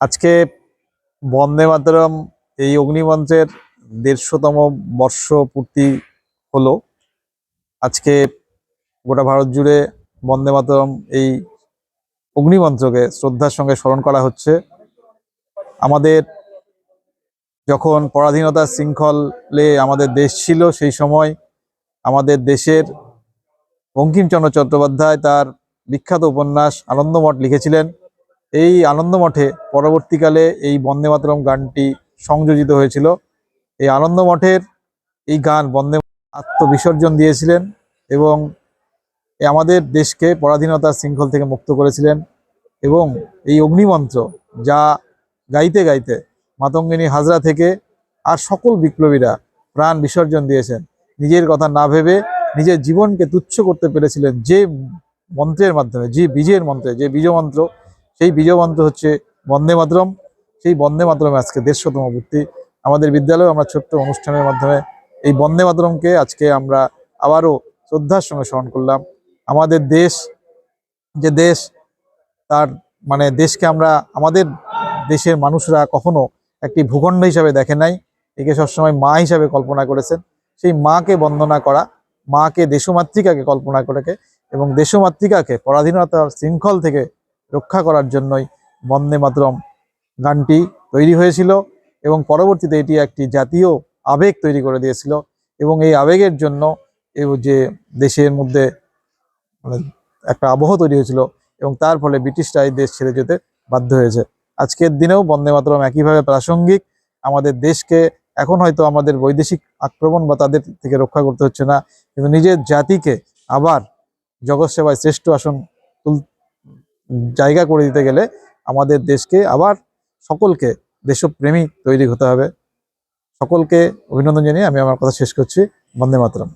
আজকে বন্দে মাতরম এই অগ্নিমঞ্চের দেড়শোতম বর্ষ পূর্তি হলো। আজকে গোটা ভারত জুড়ে বন্দে মাতরম এই অগ্নিমন্ত্রকে শ্রদ্ধার সঙ্গে স্মরণ করা হচ্ছে। আমাদের যখন পরাধীনতার শৃঙ্খলে আমাদের দেশ ছিল, সেই সময় আমাদের দেশের বঙ্কিমচন্দ্র চট্টোপাধ্যায় তার বিখ্যাত উপন্যাস আনন্দমঠ লিখেছিলেন। এই আনন্দমঠে পরবর্তীকালে এই বন্দে মাতরম গানটি সংযোজিত হয়েছিল। এই আনন্দমঠের এই গান বন্দে আত্মবিসর্জন দিয়েছিলেন এবং আমাদের দেশকে পরাধীনতার শৃঙ্খল থেকে মুক্ত করেছিলেন এবং এই অগ্নিমন্ত্র যা গাইতে গাইতে মাতঙ্গিনী হাজরা থেকে আর সকল বিপ্লবীরা প্রাণ বিসর্জন দিয়েছেন। নিজের কথা না ভেবে নিজের জীবনকে তুচ্ছ করতে পেরেছিলেন যে মন্ত্রের মাধ্যমে, যে বীজের মন্ত্রে, যে বীজ মন্ত্র সেই বীজ মন্ত্র হচ্ছে বন্দে মাতরম। সেই বন্দে মাতরমে আজকে দেড়শোতম পূর্তি আমাদের বিদ্যালয়ে আমরা ছোট্ট অনুষ্ঠানের মাধ্যমে এই বন্দে মাতরমকে আজকে আমরা আবারও শ্রদ্ধার সঙ্গে স্মরণ করলাম। আমাদের দেশ, যে দেশ, তার মানে দেশকে আমরা, আমাদের দেশের মানুষরা কখনো একটি ভূখণ্ড হিসাবে দেখে নাই। একে সবসময় মা হিসাবে কল্পনা করেছেন। সেই মাকে বন্দনা করা, মাকে দেশমাতৃকাকে কল্পনা করে এবং দেশমাতৃকাকে পরাধীনতার শৃঙ্খল থেকে রক্ষা করার জন্যই বন্দে মাতরম গানটি তৈরি হয়েছিল এবং পরবর্তীতে এটি একটি জাতীয় আবেগ তৈরি করে দিয়েছিল এবং এই আবেগের জন্য যে দেশের মধ্যে মানে একটা আবহ তৈরি হয়েছিল এবং তার ফলে ব্রিটিশরা এই দেশ ছেড়ে যেতে বাধ্য হয়েছে। আজকের দিনেও বন্দে মাতরম একইভাবে প্রাসঙ্গিক। আমাদের দেশকে এখন হয়তো আমাদের বৈদেশিক আক্রমণ বা তাদের থেকে রক্ষা করতে হচ্ছে না। কিন্তু নিজের জাতিকে আবার জগৎ সেবায় শ্রেষ্ঠ আসন জায়গা করে দিতে গেলে আমাদের দেশকে আবার সকলকে দেশপ্রেমী তৈরি হতে হবে। সকলকে অভিনন্দন জানিয়ে আমি আমার কথা শেষ করছি। বন্দে মাতরম।